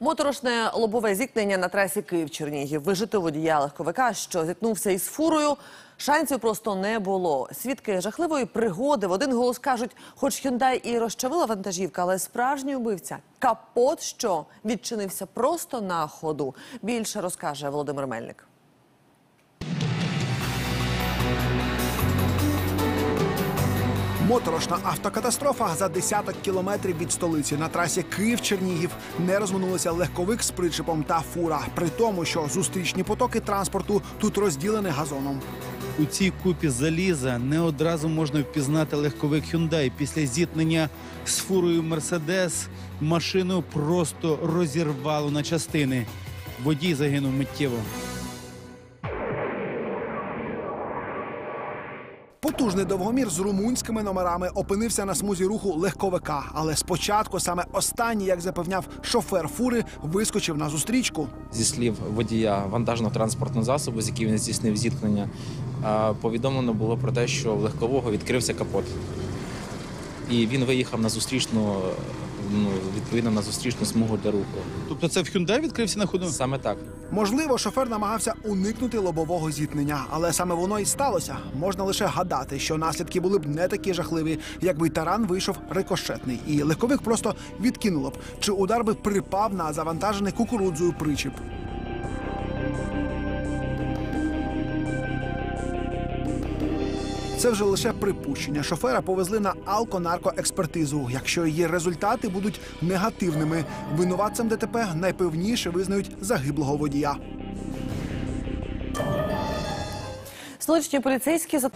Моторошне лобове зіткнення на трасі Київ-Чернігів. Вижити водія легковика, що зіткнувся із фурою. Шансів просто не було. Свідки жахливої пригоди в один голос кажуть, хоч Hyundai і розчавила вантажівка, але справжній убивця капот, що відчинився просто на ходу. Більше розкаже Володимир Мельник. Моторошна автокатастрофа за десяток кілометрів від столиці на трасі Київ-Чернігів не розминулися легковик з причепом та фура, при тому, що зустрічні потоки транспорту тут розділені газоном. У цій купі заліза не одразу можна впізнати легковик Hyundai. Після зіткнення з фурою Mercedes машину просто розірвало на частини. Водій загинув миттєво. Потужний довгомір з румунськими номерами опинився на смузі руху легковика. Але спочатку саме останній, як запевняв шофер фури, вискочив на зустрічку. Зі слів водія вантажного транспортного засобу, з яким він здійснив зіткнення, повідомлено було про те, що в легкового відкрився капот. І він виїхав на зустрічну, ну, відповідно на зустрічну смугу для руху. Тобто це в Hyundai відкрився на ходу? Саме так. Можливо, шофер намагався уникнути лобового зіткнення, але саме воно і сталося. Можна лише гадати, що наслідки були б не такі жахливі, якби таран вийшов рикошетний, і легковик просто відкинуло б, чи удар би припав на завантажений кукурудзою причіп. Це вже лише припущення. Шофера повезли на алконаркоекспертизу. Якщо її результати будуть негативними, винуватцем ДТП найпевніше визнають загиблого водія. Столичні поліцейські за